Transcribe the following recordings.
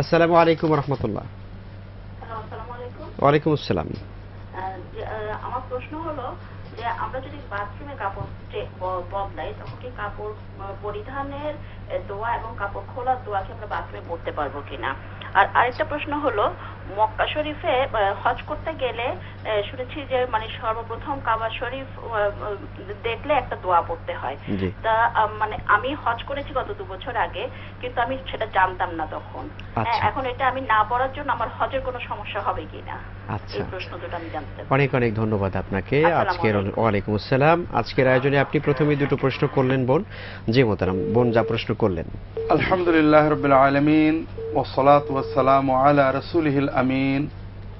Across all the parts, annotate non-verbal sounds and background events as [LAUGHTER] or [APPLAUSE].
আসসালামু আলাইকুম রহমতুল্লাহ। ওয়ালাইকুম আসসালাম। আমার প্রশ্ন হলো যে আমরা যদি বাথরুমে কাপড় বদলাই তখন কি কাপড় পরিধানের দোয়া এবং কাপড় খোলার দোয়া কি আমরা বাথরুমে পড়তে পারব কিনা? আর আরেকটা প্রশ্ন হলো মক্কা শরীফে হজ করতে গেলে শুনেছি যে মানে সর্বপ্রথম কাবা শরীফ দেখলে একটা দোয়া পড়তে হয়। তা মানে আমি হজ করেছি গত দু বছর আগে কিন্তু আমি সেটা জানতাম না তখন। আচ্ছা। এখন এটা আমি না পড়ার জন্য আমার হজের কোনো সমস্যা হবে কিনা? আচ্ছা। অনেক অনেক ধন্যবাদ আপনাকে। আজকের ওয়ালাইকুম আসসালাম। আজকের আয়োজনে আপনি প্রথমে দুটো প্রশ্ন করলেন বোন। জি মোতারাম বোন যা প্রশ্ন করলেন। আলহামদুলিল্লাহ রবিল আলমিন। والصلاة والسلام على رسوله الأمين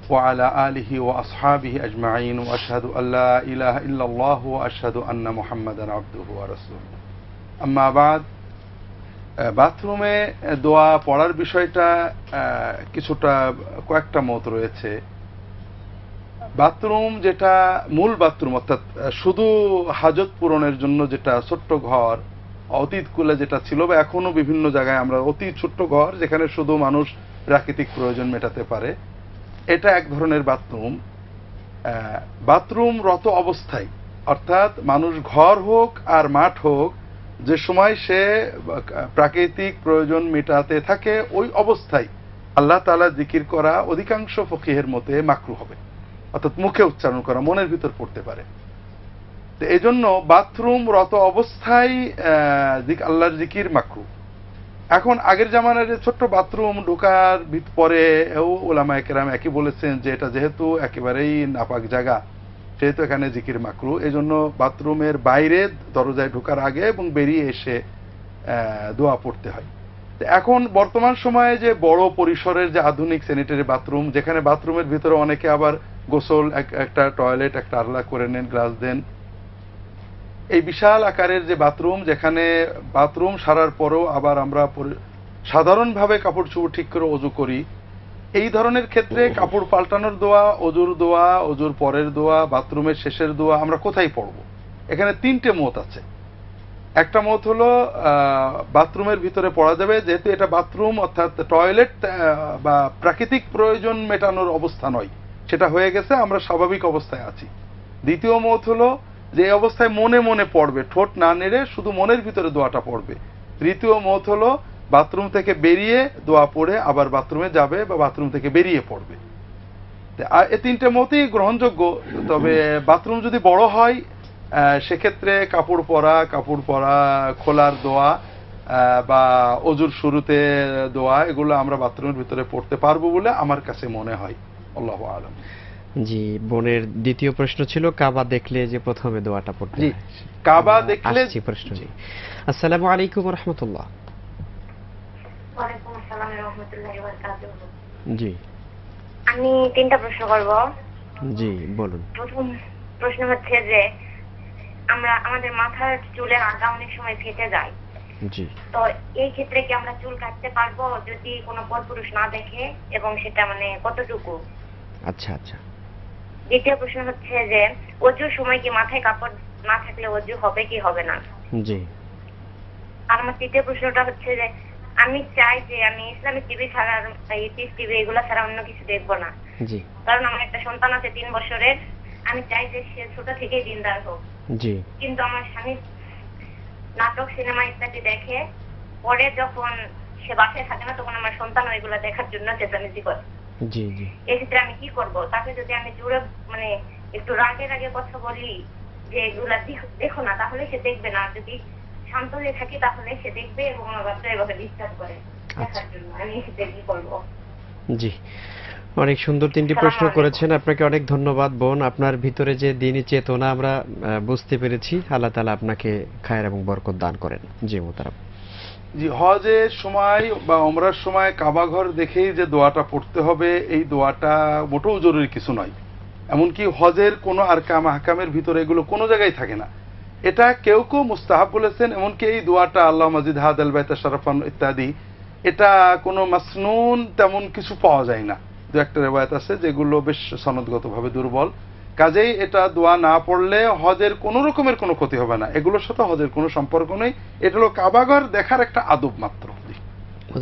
وعلى آله وأصحابه أجمعين وأشهد أن لا إله إلا الله وأشهد أن محمدا عبده ورسوله أما بعد আহ, বাথরুমে দোয়া পড়ার বিষয়টা আহ, কিছুটা কয়েকটা মত রয়েছে বাথরুম যেটা মূল বাথরুম অর্থাৎ আহ, শুধু হাজত পূরণের জন্য যেটা ছোট্ট ঘর অতীত কুলে যেটা ছিল বা এখনও বিভিন্ন জায়গায় আমরা অতি ছোট্ট ঘর যেখানে শুধু মানুষ প্রাকৃতিক প্রয়োজন মেটাতে পারে, এটা এক ধরনের বাথরুম। বাথরুম রত অবস্থায়, অর্থাৎ মানুষ ঘর হোক আর মাঠ হোক, যে সময় সে প্রাকৃতিক প্রয়োজন মেটাতে থাকে, ওই অবস্থায় আল্লাহ তাআলা জিকির করা অধিকাংশ ফকিহের মতে মাকরু হবে, অর্থাৎ মুখে উচ্চারণ করা, মনের ভিতর পড়তে পারে। তো এই জন্য বাথরুম রত অবস্থায় আল্লাহর জিকির মাকরু। এখন আগের জামানার যে ছোট্ট বাথরুম ঢোকার ভিত- পরে ওলামা একরাম একই বলেছেন যে এটা যেহেতু একেবারেই নাপাক জায়গা, সেহেতু এখানে জিকির মাকরু। এই জন্য বাথরুমের বাইরে দরজায় ঢোকার আগে এবং বেরিয়ে এসে দোয়া পড়তে হয়। এখন বর্তমান সময়ে যে বড় পরিসরের যে আধুনিক স্যানিটারি বাথরুম যেখানে বাথরুমের ভিতরে অনেকে আবার গোসল, এক- একটা টয়লেট একটা আরলা করে নেন গ্লাস দেন এই বিশাল আকারের যে বাথরুম, যেখানে বাথরুম সারার পরেও আবার আমরা সাধারণভাবে কাপড় চোপড় ঠিক করে অজু করি। এই ধরনের ক্ষেত্রে কাপড় পাল্টানোর দোয়া, অজুর দোয়া, অজুর পরের দোয়া, বাথরুমের শেষের দোয়া আমরা কোথায় পড়ব? এখানে তিনটে মত আছে। একটা মত হলো বাথরুমের ভিতরে পড়া যাবে, যেহেতু এটা বাথরুম, অর্থাৎ টয়লেট বা প্রাকৃতিক প্রয়োজন মেটানোর অবস্থা নয়। সেটা হয়ে গেছে, আমরা স্বাভাবিক অবস্থায় আছি। দ্বিতীয় মত হলো যে অবস্থায় মনে মনে পড়বে ঠোঁট না নেড়ে শুধু মনের ভিতরে দোয়াটা পড়বে। তৃতীয় মত হলো বাথরুম থেকে বেরিয়ে দোয়া পড়ে আবার বাথরুমে যাবে বা বাথরুম থেকে বেরিয়ে পড়বে। তা, আ- এই তিনটে মতই গ্রহণযোগ্য। তবে বাথরুম যদি বড় হয় সেক্ষেত্রে কাপড় পরা কাপড় পরা খোলার দোয়া বা অজুর শুরুতে দোয়া এগুলো আমরা বাথরুমের ভিতরে পড়তে পারব বলে আমার কাছে মনে হয়। আল্লাহ আলম। জি বোনের দ্বিতীয় প্রশ্ন ছিল কাবা দেখলে যে প্রথমে দোয়াটা পড়তে জি, হয়। কাবা দেখলে- আসছি প্রশ্ন জি। আসসালামু আলাইকুম রহমতুল্লাহ ওয়ালাইকুম আসসালাম রহমতুল্লাহি ওয়া বারাকাতুহু জি। আমি তিনটা প্রশ্ন করব। জি বলুন। প্রথম প্রশ্ন হচ্ছে যে আমরা আমাদের মাথার চুলের আগা অনেক সময় ফেটে যায়। জি। তো এই ক্ষেত্রে কি আমরা চুল কাটতে পারব যদি কোনো পরপুরুষ না দেখে এবং সেটা মানে কতটুকু? আচ্ছা আচ্ছা। দ্বিতীয় প্রশ্ন হচ্ছে যে অজুর সময় কি মাথায় কাপড় না থাকলে অজু হবে কি হবে না? জি। আর আমার তৃতীয় প্রশ্নটা হচ্ছে যে আমি চাই যে আমি ইসলামিক টিভি ছাড়া পিস টিভি এগুলো ছাড়া অন্য কিছু দেখব না। জি। কারণ আমার একটা সন্তান আছে তিন বছরের আমি চাই যে সে ছোট থেকেই দিনদার হোক। জি। কিন্তু আমার স্বামী নাটক সিনেমা ইত্যাদি দেখে পরে যখন সে বাসায় থাকে না তখন আমার সন্তান ওইগুলো দেখার জন্য চেঁচামেচি করে। জি জি। এক্ষেত্রে আমি কি করব? তাকে যদি আমি জুড়ে মানে একটু রাগের আগে কথা বলি যে এগুলা দেখো না তাহলে সে দেখবে না। যদি শান্ত হয়ে থাকি তাহলে সে দেখবে এবং আমার বাচ্চা এভাবে ডিস্টার্ব করে। দেখার জন্য। আমি এক্ষেত্রে কি করব? জি। অনেক সুন্দর তিনটি প্রশ্ন করেছেন। আপনাকে অনেক ধন্যবাদ বোন। আপনার ভিতরে যে দিনই চেতনা আমরা বুঝতে পেরেছি। আল্লাহ তালা আপনাকে খায়ের এবং বরকত দান করেন। জি মোতারাম জি হজের সময় বা ওমরার সময় কাবাঘর দেখেই যে দোয়াটা পড়তে হবে, এই দোয়াটা মোটেও জরুরি কিছু নয়। এমনকি হজের কোনো আরকাম হাকামের ভিতরে এগুলো কোনো জায়গায় থাকে না। এটা কেউ কেউ মুস্তাহাব বলেছেন, এমনকি এই দোয়াটা আল্লাহ মজিদ হাদ আল বাইতা, শরফান ইত্যাদি, এটা কোনো মাসনুন তেমন কিছু পাওয়া যায় না। দু একটা রেবায়ত আছে যেগুলো বেশ সনদগতভাবে দুর্বল। কাজেই এটা দোয়া না পড়লে হজের কোনো রকমের কোনো ক্ষতি হবে না। এগুলোর সাথে হজের কোনো সম্পর্ক নেই। এটা হলো কাবাঘর দেখার একটা আদব মাত্র।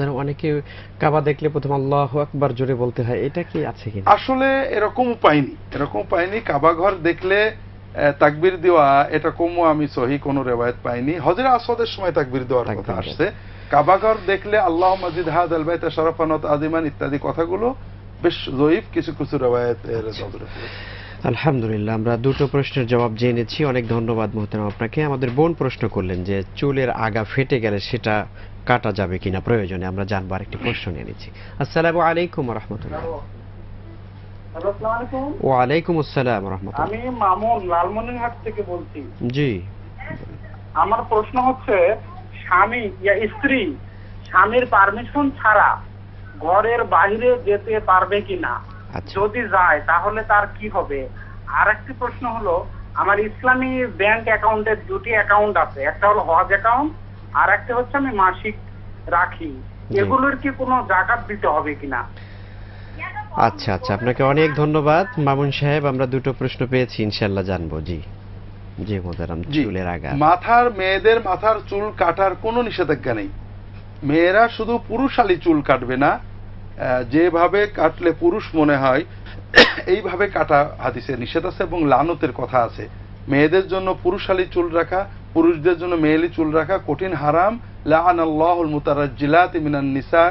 অনেকে কাবা দেখলে প্রথম আল্লাহ আকবার জোরে বলতে হয়। এটা কি আছে কি আসলে এরকম পাইনি এরকম পাইনি কাবাঘর দেখলে তাকবির দেওয়া এরকমও আমি সহি কোনো রেওয়ায়ত পাইনি। হজরে আসওয়াদের সময় তাকবির দেওয়ার কথা। আসছে। কাবাঘর দেখলে আল্লাহ মজিদ হাদ আল বাইত শরফানত আজিমান ইত্যাদি কথাগুলো বেশ জয়ীফ কিছু কিছু রেওয়ায়ত পড়েছে। আলহামদুলিল্লাহ আমরা দুটো প্রশ্নের জবাব জেনেছি অনেক ধন্যবাদ মোহতারাম আপনাকে। আমাদের বোন প্রশ্ন করলেন যে চুলের আগা ফেটে গেলে সেটা কাটা যাবে কিনা প্রয়োজনে? আমরা জানব আরেকটি প্রশ্ন নিয়ে নিচ্ছি। আসসালামু আলাইকুম রহমতুল্লাহ ওয়ালাইকুম আসসালাম রহমতুল্লাহ আমি মামুন লালমনিরহাট থেকে বলছি। জি। আমার প্রশ্ন হচ্ছে স্বামী ইয়া স্ত্রী স্বামীর পারমিশন ছাড়া ঘরের বাইরে যেতে পারবে কিনা? যদি যায় তাহলে তার কি হবে? আর একটি প্রশ্ন হলো আমার ইসলামী ব্যাংক অ্যাকাউন্টের দুটি অ্যাকাউন্ট আছে। একটা হলো হজ অ্যাকাউন্ট আর একটা হচ্ছে আমি মাসিক রাখি। এগুলোর কি কোনো জাকাত দিতে হবে কিনা? আচ্ছা আচ্ছা আপনাকে অনেক ধন্যবাদ। মামুন সাহেব আমরা দুটো প্রশ্ন পেয়েছি ইনশাল্লাহ জানব। জি। জি মোহতারাম জি। চুলের আগা মাথার মেয়েদের মাথার চুল কাটার কোনো নিষেধাজ্ঞা নেই। মেয়েরা শুধু পুরুষালী চুল কাটবে না যেভাবে কাটলে পুরুষ মনে হয়, এইভাবে কাটা হাদিসে নিষেধ আছে এবং লানতের কথা আছে। মেয়েদের জন্য পুরুষালী চুল রাখা, পুরুষদের জন্য মেয়েলি চুল রাখা কঠিন হারাম। লাআন আল্লাহুল মুতারাজ্জিলাত মিনান নিসা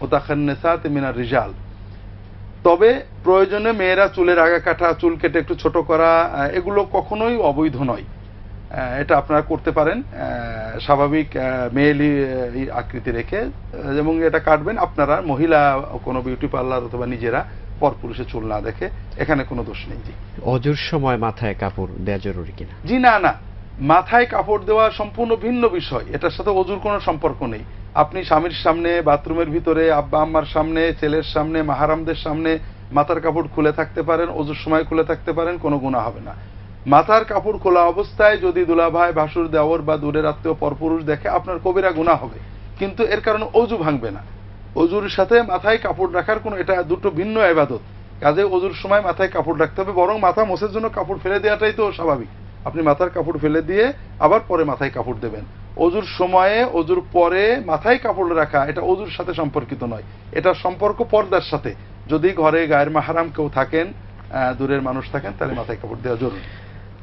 মুতাখান্নিসাত মিনার রিজাল। তবে প্রয়োজনে মেয়েরা চুলের আগা কাটা চুল কেটে একটু ছোট করা এগুলো কখনোই অবৈধ নয়। এটা আপনারা করতে পারেন। স্বাভাবিক মেয়েলি আকৃতি রেখে। এবং এটা কাটবেন আপনারা মহিলা কোনো বিউটি পার্লার অথবা নিজেরা পরপুরুষের চুল না দেখে। এখানে কোনো দোষ নেই জি। অজুর সময় মাথায় কাপড় দেওয়া জরুরি কিনা? জি না না। মাথায় কাপড় দেওয়া সম্পূর্ণ ভিন্ন বিষয়। এটার সাথে অজুর কোনো সম্পর্ক নেই। আপনি স্বামীর সামনে বাথরুমের ভিতরে আব্বা আম্মার সামনে ছেলের সামনে মাহারামদের সামনে মাথার কাপড় খুলে থাকতে পারেন অজুর সময় খুলে থাকতে পারেন কোনো গুণা হবে না। মাথার কাপড় খোলা অবস্থায় যদি দুলাভাই ভাসুর দেওর বা দূরের আত্মীয় পরপুরুষ দেখে আপনার কবিরা গুণা হবে। কিন্তু এর কারণে অজু ভাঙবে না। অজুর সাথে মাথায় কাপড় রাখার কোনো এটা দুটো ভিন্ন এবাদত কাজে অজুর সময় মাথায় কাপড় রাখতে হবে, বরং মাথা মোছের জন্য কাপড় ফেলে দেওয়াটাই তো স্বাভাবিক। আপনি মাথার কাপড় ফেলে দিয়ে আবার পরে মাথায় কাপড় দেবেন। অজুর সময়ে, অজুর পরে মাথায় কাপড় রাখা এটা অজুর সাথে সম্পর্কিত নয়। এটা সম্পর্ক পর্দার সাথে। যদি ঘরে গায়ের মাহারাম কেউ থাকেন দূরের মানুষ থাকেন, তাহলে মাথায় কাপড় দেওয়া জরুরি।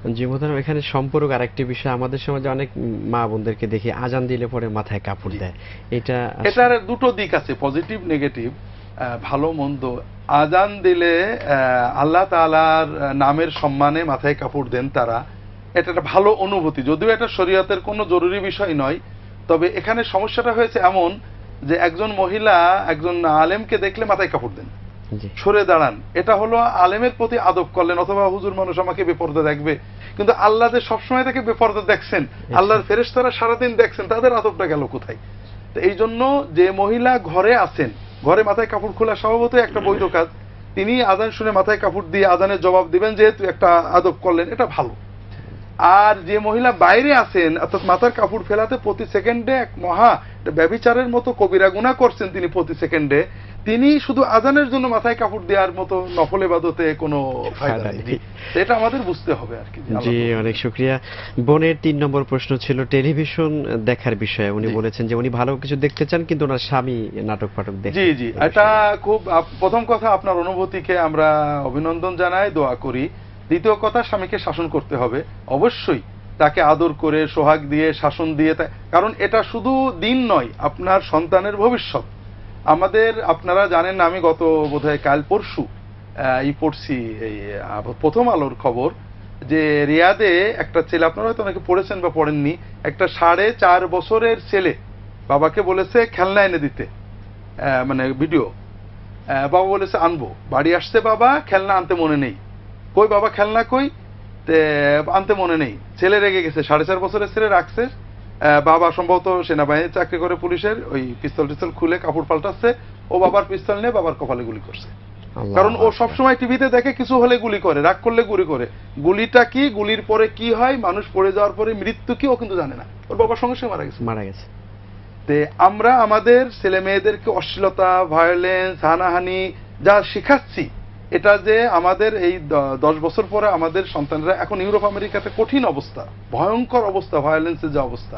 জি মোহতারাম এখানে সম্পর্ক আরেকটি বিষয়। আমাদের সমাজে অনেক মা বোনদেরকে দেখি আজান দিলে পরে মাথায় কাপড় দেয়। এটা এটার দুটো দিক আছে পজিটিভ নেগেটিভ ভালো মন্দ। আজান দিলে আল্লাহ তাআলার আহ, নামের সম্মানে মাথায় কাপড় দেন তারা। এটা একটা ভালো অনুভূতি। যদিও এটা শরীয়তের কোনো জরুরি বিষয় নয় তবে এখানে সমস্যাটা হয়েছে এমন যে একজন মহিলা একজন আলেমকে দেখলে মাথায় কাপড় দেন। সরে দাঁড়ান। এটা হলো আলেমের প্রতি আদব করলেন অথবা হুজুর মানুষ আমাকে বেপর্দা দেখবে। কিন্তু আল্লাহ যে সবসময় তাকে বেপর্দা দেখছেন আল্লাহর ফেরেশতারা সারাদিন দেখছেন তাদের আদবটা গেল কোথায়? তো এই জন্য যে মহিলা ঘরে আছেন ঘরে মাথায় কাপড় খোলা স্বভাবতই একটা বৈধ কাজ। তিনি আজান শুনে মাথায় কাপড় দিয়ে আজানের জবাব দিবেন যেহেতু একটা আদব করলেন এটা ভালো। আর যে মহিলা বাইরে আছেন অর্থাৎ মাথার কাপড় ফেলাতে প্রতি সেকেন্ডে এক মহা একটা ব্যভিচারের মতো কবিরা গুণা করছেন তিনি প্রতি সেকেন্ডে তিনি শুধু আজানের জন্য মাথায় কাপড় দেওয়ার মতো নফল এবাদতে কোনো ফায়দা নেই। এটা আমাদের বুঝতে হবে আর কি জি অনেক শুক্রিয়া। বোনের তিন নম্বর প্রশ্ন ছিল টেলিভিশন দেখার বিষয়ে। উনি বলেছেন যে উনি ভালো কিছু দেখতে চান কিন্তু ওনার স্বামী নাটক ফাটক দেখে জি জি। এটা খুব প্রথম কথা আপনার অনুভূতিকে আমরা অভিনন্দন জানাই দোয়া করি। দ্বিতীয় কথা স্বামীকে শাসন করতে হবে। অবশ্যই তাকে আদর করে সোহাগ দিয়ে শাসন দিয়ে কারণ এটা শুধু দিন নয় আপনার সন্তানের ভবিষ্যৎ। আমাদের, আপনারা জানেন আমি গত বোধহয় কাল পরশু ই পড়ছি এই প্রথম আলোর খবর যে রিয়াদে একটা ছেলে, আপনারা হয়তো অনেকে পড়েছেন বা পড়েননি, একটা সাড়ে চার বছরের ছেলে বাবাকে বলেছে খেলনা এনে দিতে মানে ভিডিও বাবা বলেছে আনব, বাড়ি আসতে বাবা, খেলনা আনতে মনে নেই। কই বাবা, খেলনা কই? আনতে মনে নেই। ছেলে রেগে গেছে, সাড়ে চার বছরের ছেলে রাখছে। বাবা সম্ভবত সেনাবাহিনী চাকরি করে পুলিশের ওই পিস্তল টিস্তল খুলে কাপড় পাল্টাচ্ছে ও বাবার পিস্তল নিয়ে বাবার কপালে গুলি করছে। কারণ ও। সবসময় টিভিতে দেখে কিছু হলে গুলি করে রাগ করলে গুলি করে। গুলিটা কি গুলির পরে কি হয় মানুষ পড়ে যাওয়ার পরে মৃত্যু কি ও কিন্তু জানে না। ওর বাবার সঙ্গে সঙ্গে মারা গেছে। মারা গেছে। তে আমরা আমাদের ছেলে মেয়েদেরকে অশ্লীলতা ভায়োলেন্স হানাহানি যা শেখাচ্ছি এটা যে আমাদের এই দশ বছর পরে আমাদের সন্তানরা এখন ইউরোপ, আমেরিকাতে কঠিন অবস্থা, ভয়ঙ্কর অবস্থা ভায়োলেন্সের যে অবস্থা।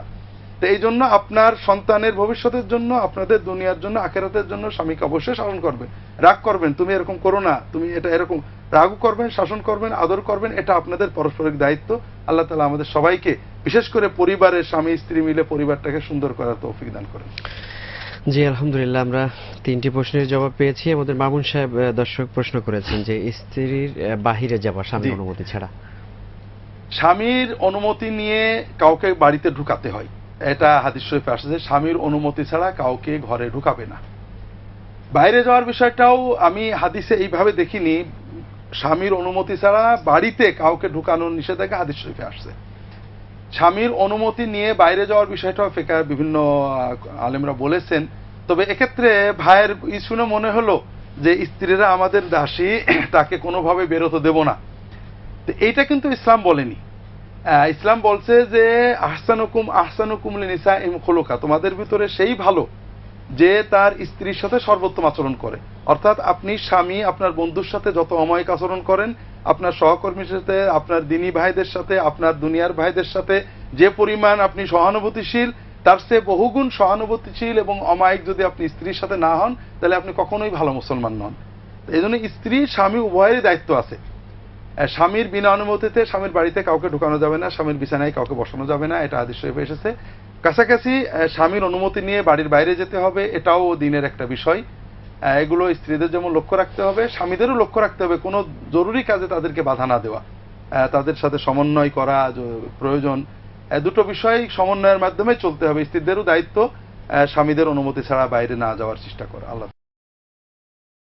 তো এই জন্য আপনার সন্তানের ভবিষ্যতের জন্য, আপনাদের দুনিয়ার জন্য, আখেরাতের জন্য স্বামীকে অবশ্যই শাসন করবেন। রাগ করবেন, তুমি এরকম করো না, তুমি এটা এরকম। রাগও করবেন, শাসন করবেন, আদর করবেন, এটা আপনাদের পারস্পরিক দায়িত্ব। আল্লাহ তালা আমাদের সবাইকে বিশেষ করে পরিবারের স্বামী, স্ত্রী মিলে পরিবারটাকে সুন্দর করার তৌফিক দান করেন। জি আলহামদুলিল্লাহ আমরা তিনটি প্রশ্নের জবাব পেয়েছি। আমাদের মামুন সাহেব দর্শক প্রশ্ন করেছেন যে স্ত্রীর বাহিরে যাওয়া স্বামীর অনুমতি ছাড়া। স্বামীর অনুমতি নিয়ে কাউকে বাড়িতে ঢুকাতে হয়। এটা হাদিস শরীফে আসছে স্বামীর অনুমতি ছাড়া কাউকে ঘরে ঢুকাবে না। বাইরে যাওয়ার বিষয়টাও আমি হাদিসে এইভাবে দেখিনি। স্বামীর অনুমতি ছাড়া বাড়িতে কাউকে ঢুকানোর নিষেধাজ্ঞা হাদিস শরীফে আসছে। স্বামীর অনুমতি নিয়ে বাইরে যাওয়ার বিষয়টাও ফেকার বিভিন্ন আলেমরা বলেছেন। তবে এক্ষেত্রে ভাইয়ের শুনে মনে হলো যে স্ত্রীরা আমাদের দাসী, [CLEARS THROAT] তাকে কোনোভাবে বেরোতে দেব না। তো এইটা কিন্তু ইসলাম বলেনি। ইসলাম বলছে যে, আহসানুকুম আহসানুকুম লিনিসা ইম খোলকা, তোমাদের ভিতরে সেই ভালো যে তার স্ত্রীর সাথে সর্বোত্তম আচরণ করে। অর্থাৎ আপনি স্বামী, আপনার বন্ধুর সাথে যত অমায়িক আচরণ করেন, আপনার সহকর্মীর সাথে, আপনার দিনী ভাইদের সাথে, আপনার দুনিয়ার ভাইদের সাথে, যে পরিমাণ আপনি সহানুভূতিশীল, তার চেয়ে বহুগুণ সহানুভূতিশীল এবং অমায়িক যদি আপনি স্ত্রীর সাথে না হন, তাহলে আপনি কখনোই ভালো মুসলমান নন। এই জন্য স্ত্রী, স্বামী উভয়েরই দায়িত্ব আছে। স্বামীর বিনা অনুমতিতে স্বামীর বাড়িতে কাউকে ঢুকানো যাবে না, স্বামীর বিছানায় কাউকে বসানো যাবে না, এটা আদেশ শরীফে এসেছে। কাছাকাছি স্বামীর অনুমতি নিয়ে বাড়ির বাইরে যেতে হবে, এটাও দিনের একটা বিষয়। এগুলো স্ত্রীদের যেমন লক্ষ্য রাখতে হবে, স্বামীদেরও লক্ষ্য রাখতে হবে কোনো জরুরি কাজে তাদেরকে বাধা না দেওয়া। তাদের সাথে সমন্বয় করা প্রয়োজন। দুটো বিষয় সমন্বয়ের মাধ্যমে চলতে হবে। স্ত্রীদেরও দায়িত্ব স্বামীদের অনুমতি ছাড়া বাইরে না যাওয়ার চেষ্টা করা। আল্লাহ